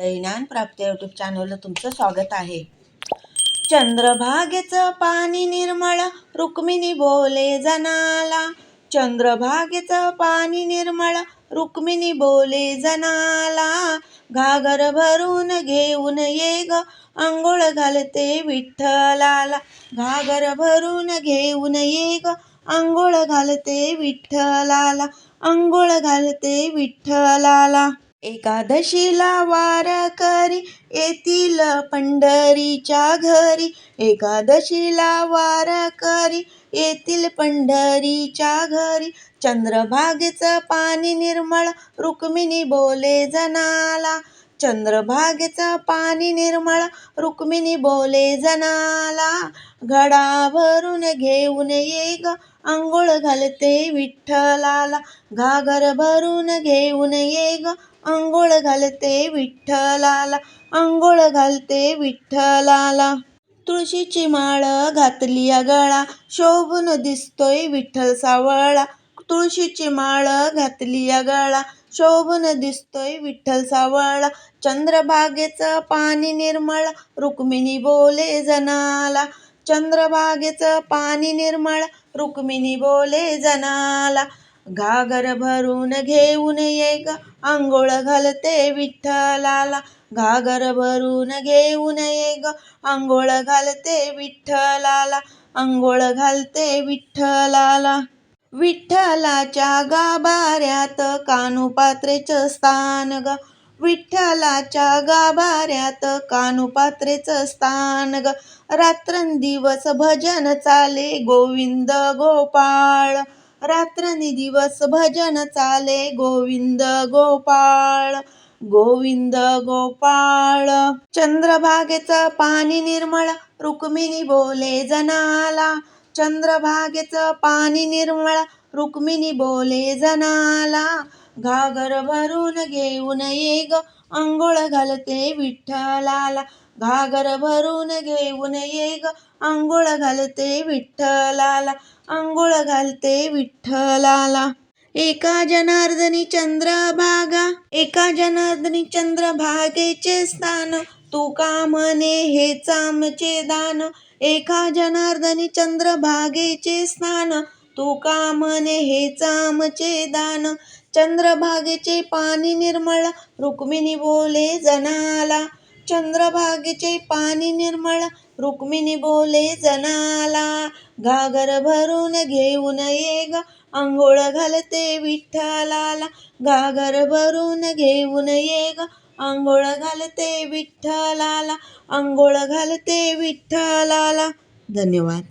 ज्ञान प्राप्त यूट्यूब चॅनलला तुमचं स्वागत आहे. चंद्रभागेचं पाणी निर्मळ रुक्मिणी बोले जनाला. चंद्रभागेचं पाणी निर्मळ रुक्मिणी बोले जनाला. घागर भरून घेऊन ये ग आंघोळ घालते विठ्ठलाला. घागर भरून घेऊन ये ग आंघोळ घालते विठ्ठलाला. आंघोळ घालते विठ्ठलाला. एकादशीला वार करी येतील पंढरीच्या घरी. एकादशीला वार करी येतील पंढरीच्या घरी. चंद्रभागेचं पाणी निर्मळ रुक्मिणी बोले जनाला. चंद्रभागेचा पाणी निर्मळ रुक्मिणी बोले जनाला घडा भरून घेऊन ये ग आंघोळ घालते विठ्ठलाला घागर भरून घेऊन ये ग आंघोळ घालते विठ्ठलाला आंघोळ घालते विठ्ठलाला. तुळशीची माळ घातली गळा शोभून दिसतोय विठ्ठल सावळा तुळशीची माळ घातली या गळा शोभून दिसतोय विठ्ठल सावळा चंद्रभागेचं पाणी निर्मळ रुक्मिणी बोले जनाला. चंद्रभागेचं पाणी निर्मळ रुक्मिणी बोले जनाला. घागर भरून घेऊन ये ग आंघोळ घालते विठ्ठलाला. घागर भरून घेऊन ये ग आंघोळ घालते विठ्ठलाला. आंघोळ घालते विठ्ठलाला. विठ्ठलाच्या गाभाऱ्यात कानुपात्रेचं स्थान ग. विठ्ठलाच्या गाभाऱ्यात कानुपात्रेचं स्थान ग. रात्रंदिवस भजन चाले गोविंद गोपाळ. रात्रंदिवस भजन चाले गोविंद गोपाळ. गोविंद गोपाळ. चंद्रभागेचं पाणी निर्मळ रुक्मिणी बोले जनाला. चंद्रभागेचं पाणी निर्मळ रुक्मिणी बोले जनाला. घागर भरून घेऊन ये ग आंघोळ घालते विठ्ठलाला. घागर भरून घेऊन ये ग आंघोळ घालते विठ्ठलाला. आंघोळ घालते विठ्ठलाला. एका जनार्दनी चंद्रभागा एका जनार्दनी चंद्रभागेचे स्थान. तू का म्हणे हेच आमचे दान? एका जनार्दनी चंद्रभागेचे स्थान तू का म्हणे हेच आमचे दान? चंद्रभागेचे पाणी निर्मळ रुक्मिणी बोले जनाला. चंद्रभागेचे पाणी निर्मळ रुक्मिणी बोले जनाला. घागर भरून घेऊन ये ग आंघोळ घालते विठ्ठलाला. घागर भरून घेऊन ये ग आंघोळ घालते विठ्ठलाला आंघोळ घालते विठ्ठलाला. धन्यवाद.